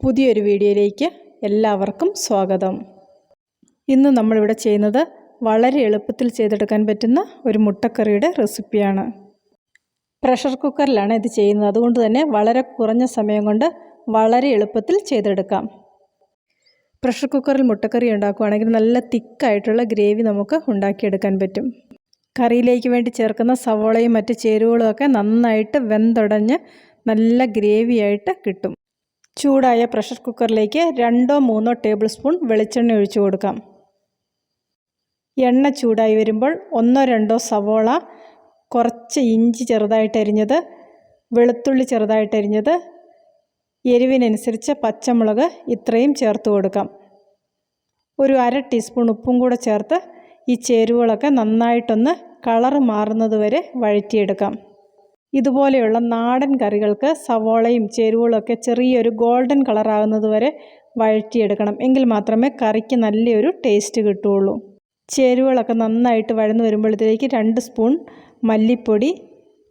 പുതിയൊരു വീഡിയോയിലേക്ക് എല്ലാവർക്കും സ്വാഗതം. ഇന്ന് നമ്മളിവിടെ ചെയ്യുന്നത് വളരെ എളുപ്പത്തിൽ ചെയ്തെടുക്കാൻ പറ്റുന്ന ഒരു മുട്ടക്കറിയുടെ റെസിപ്പിയാണ്. പ്രഷർ കുക്കറിലാണ് ഇത് ചെയ്യുന്നത്. അതുകൊണ്ട് തന്നെ വളരെ കുറഞ്ഞ സമയം കൊണ്ട് വളരെ എളുപ്പത്തിൽ ചെയ്തെടുക്കാം. പ്രഷർ കുക്കറിൽ മുട്ടക്കറി ഉണ്ടാക്കുകയാണെങ്കിൽ നല്ല തിക്കായിട്ടുള്ള ഗ്രേവി നമുക്ക് ഉണ്ടാക്കിയെടുക്കാൻ പറ്റും. കറിയിലേക്ക് വേണ്ടി ചേർക്കുന്ന സവോളയും മറ്റ് ചേരുവകളും ഒക്കെ നന്നായിട്ട് വെന്തുടഞ്ഞ് നല്ല ഗ്രേവിയായിട്ട് കിട്ടും. ചൂടായ പ്രഷർ കുക്കറിലേക്ക് രണ്ടോ മൂന്നോ ടേബിൾ സ്പൂൺ വെളിച്ചെണ്ണ ഒഴിച്ചു കൊടുക്കാം. എണ്ണ ചൂടായി വരുമ്പോൾ ഒന്നോ രണ്ടോ സവോള കുറച്ച് ഇഞ്ചി ചെറുതായിട്ട് അരിഞ്ഞത് വെളുത്തുള്ളി ചെറുതായിട്ട് അരിഞ്ഞത് എരിവിനനുസരിച്ച് പച്ചമുളക് ഇത്രയും ചേർത്ത് കൊടുക്കാം. ഒരു അര ടീസ്പൂൺ ഉപ്പും കൂടെ ചേർത്ത് ഈ ചേരുവകളൊക്കെ നന്നായിട്ടൊന്ന് കളർ മാറുന്നത് വരെ വഴറ്റിയെടുക്കാം. ഇതുപോലെയുള്ള നാടൻ കറികൾക്ക് സവോളയും ചേരുവകളൊക്കെ ചെറിയൊരു ഗോൾഡൻ കളറാകുന്നത് വരെ വഴറ്റിയെടുക്കണം. എങ്കിൽ മാത്രമേ കറിക്ക് നല്ലൊരു ടേസ്റ്റ് കിട്ടുകയുള്ളൂ. ചേരുവകളൊക്കെ നന്നായിട്ട് വഴന്നു വരുമ്പോഴത്തേക്ക് രണ്ട് സ്പൂൺ മല്ലിപ്പൊടി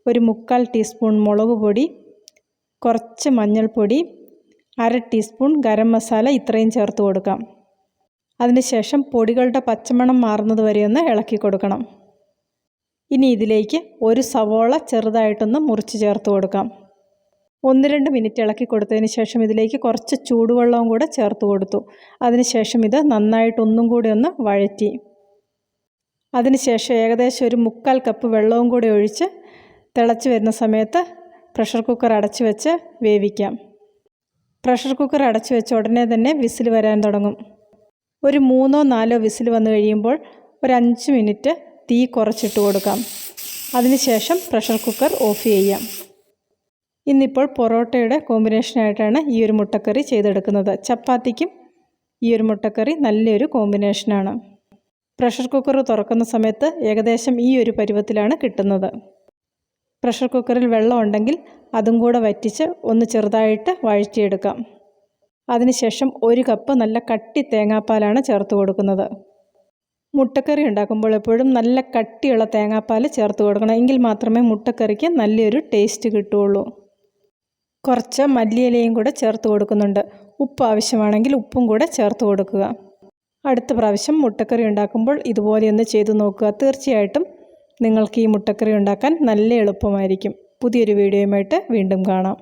ഒരു മുക്കാൽ ടീസ്പൂൺ മുളക് പൊടി കുറച്ച് മഞ്ഞൾപ്പൊടി അര ടീസ്പൂൺ ഗരം മസാല ഇത്രയും ചേർത്ത് കൊടുക്കാം. അതിനുശേഷം പൊടികളുടെ പച്ചമണം മാറുന്നത് വരെ ഒന്ന് ഇളക്കി കൊടുക്കണം. ഇനി ഇതിലേക്ക് ഒരു സവോള ചെറുതായിട്ടൊന്ന് മുറിച്ച് ചേർത്ത് കൊടുക്കാം. ഒന്ന് രണ്ട് മിനിറ്റ് ഇളക്കി കൊടുത്തതിന് ശേഷം ഇതിലേക്ക് കുറച്ച് ചൂടുവെള്ളവും കൂടെ ചേർത്ത് കൊടുത്തു. അതിനുശേഷം ഇത് നന്നായിട്ട് ഒന്നും കൂടി ഒന്ന് വഴറ്റി. അതിനുശേഷം ഏകദേശം ഒരു മുക്കാൽ കപ്പ് വെള്ളവും കൂടി ഒഴിച്ച് തിളച്ച് വരുന്ന സമയത്ത് പ്രഷർ കുക്കർ അടച്ചു വെച്ച് വേവിക്കാം. പ്രഷർ കുക്കർ അടച്ചു വെച്ച് ഉടനെ തന്നെ വിസിൽ വരാൻ തുടങ്ങും. ഒരു മൂന്നോ നാലോ വിസിൽ വന്നു കഴിയുമ്പോൾ ഒരു അഞ്ച് മിനിറ്റ് തീ കുറച്ചിട്ട് കൊടുക്കാം. അതിനുശേഷം പ്രഷർ കുക്കർ ഓഫ് ചെയ്യാം. ഇന്നിപ്പോൾ പൊറോട്ടയുടെ കോമ്പിനേഷനായിട്ടാണ് ഈ ഒരു മുട്ടക്കറി ചെയ്തെടുക്കുന്നത്. ചപ്പാത്തിക്കും ഈ ഒരു മുട്ടക്കറി നല്ലൊരു കോമ്പിനേഷനാണ് പ്രഷർ കുക്കർ തുറക്കുന്ന സമയത്ത് ഏകദേശം ഈ ഒരു പരുവത്തിലാണ് കിട്ടുന്നത്. പ്രഷർ കുക്കറിൽ വെള്ളം ഉണ്ടെങ്കിൽ അതും കൂടെ വറ്റിച്ച് ഒന്ന് ചെറുതായിട്ട് വഴറ്റിയെടുക്കാം. അതിനുശേഷം ഒരു കപ്പ് നല്ല കട്ടി തേങ്ങാപ്പാലാണ് ചേർത്ത് കൊടുക്കുന്നത്. മുട്ടക്കറി ഉണ്ടാക്കുമ്പോൾ എപ്പോഴും നല്ല കട്ടിയുള്ള തേങ്ങാപ്പാൽ ചേർത്ത് കൊടുക്കണം. എങ്കിൽ മാത്രമേ മുട്ടക്കറിക്ക് നല്ലൊരു ടേസ്റ്റ് കിട്ടുകയുള്ളൂ. കുറച്ച് മല്ലിയിലയും കൂടെ ചേർത്ത് കൊടുക്കുന്നുണ്ട്. ഉപ്പ് ആവശ്യമാണെങ്കിൽ ഉപ്പും കൂടെ ചേർത്ത് കൊടുക്കുക. അടുത്ത പ്രാവശ്യം മുട്ടക്കറി ഉണ്ടാക്കുമ്പോൾ ഇതുപോലെയൊന്ന് ചെയ്തു നോക്കുക. തീർച്ചയായിട്ടും നിങ്ങൾക്ക് ഈ മുട്ടക്കറി ഉണ്ടാക്കാൻ നല്ല എളുപ്പമായിരിക്കും. പുതിയൊരു വീഡിയോയുമായിട്ട് വീണ്ടും കാണാം.